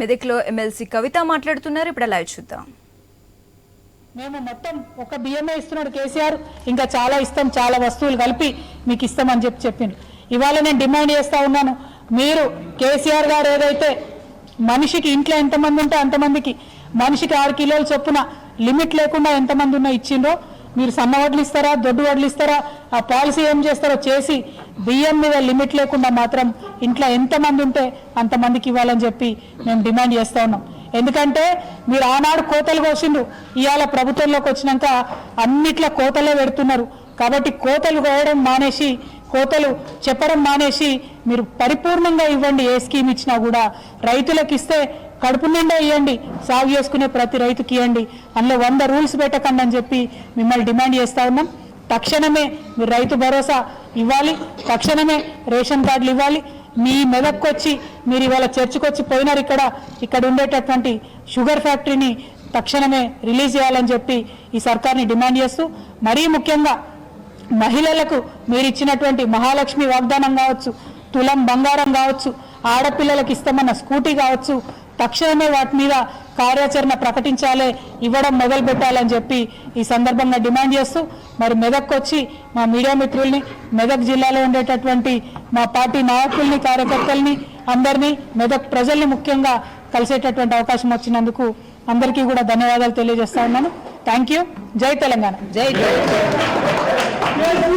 మెదక్లో ఎమ్మెల్సీ కవిత మాట్లాడుతున్నారు. ఇప్పుడు లైవ్ చూద్దాం. మేము మొత్తం ఒక బియ్యమే ఇస్తున్నాడు కేసీఆర్. ఇంకా చాలా ఇస్తాం చాలా వస్తువులు కలిపి మీకు ఇస్తామని చెప్పి చెప్పింది ఇవాళ నేను డిమాండ్ చేస్తా ఉన్నాను మీరు కేసీఆర్ గారు ఏదైతే మనిషికి ఇంట్లో ఎంతమంది ఉంటే అంతమందికి మనిషికి ఆరు కిలోల చొప్పున లిమిట్ లేకుండా ఎంతమంది ఉన్నా ఇచ్చిండ్రో మీరు సన్న వడ్లు ఇస్తారా దొడ్డు వడ్లు ఇస్తారా ఆ పాలసీ ఏం చేస్తారో చేసి బియ్యం మీద లిమిట్ లేకుండా మాత్రం ఇంట్లో ఎంతమంది ఉంటే అంతమందికి ఇవ్వాలని చెప్పి మేము డిమాండ్ చేస్తూ ఉన్నాం. ఎందుకంటే మీరు ఆనాడు కోతలు కోసిండ్రు. ఇవాళ ప్రభుత్వంలోకి వచ్చినాక అన్నిట్లో కోతలే పెడుతున్నారు. కాబట్టి కోతలు కోయడం మానేసి కోతలు చెప్పడం మానేసి మీరు పరిపూర్ణంగా ఇవ్వండి ఏ స్కీమ్ ఇచ్చినా కూడా. రైతులకు ఇస్తే కడుపు నిండా ఇవ్వండి సాగు చేసుకునే ప్రతి రైతుకి ఇవ్వండి అందులో వంద రూల్స్ పెట్టకండి అని చెప్పి మిమ్మల్ని డిమాండ్ చేస్తా ఉన్నాం. తక్షణమే మీరు రైతు భరోసా ఇవ్వాలి తక్షణమే రేషన్ కార్డులు ఇవ్వాలి. మీ మెదక్కొచ్చి మీరు ఇవాళ చర్చకొచ్చి పోయినారు ఇక్కడ ఇక్కడ ఉండేటటువంటి షుగర్ ఫ్యాక్టరీని తక్షణమే రిలీజ్ చేయాలని చెప్పి ఈ సర్కార్ని డిమాండ్ చేస్తూ మరీ ముఖ్యంగా మహిళలకు మీరు ఇచ్చినటువంటి మహాలక్ష్మి వాగ్దానం కావచ్చు తులం బంగారం కావచ్చు ఆడపిల్లలకు ఇస్తామన్న స్కూటీ కావచ్చు తక్షణమే వాటి మీద కార్యాచరణ ప్రకటించాలే ఇవ్వడం మొదలు పెట్టాలని చెప్పి ఈ సందర్భంగా డిమాండ్ చేస్తూ మరి మెదక్కి వచ్చి మా మీడియా మిత్రుల్ని మెదక్ జిల్లాలో ఉండేటటువంటి మా పార్టీ నాయకుల్ని కార్యకర్తల్ని అందరినీ మెదక్ ప్రజల్ని ముఖ్యంగా కలిసేటటువంటి అవకాశం వచ్చినందుకు అందరికీ కూడా ధన్యవాదాలు తెలియజేస్తా ఉన్నాను. థ్యాంక్ యూ జై తెలంగాణ. జై జై.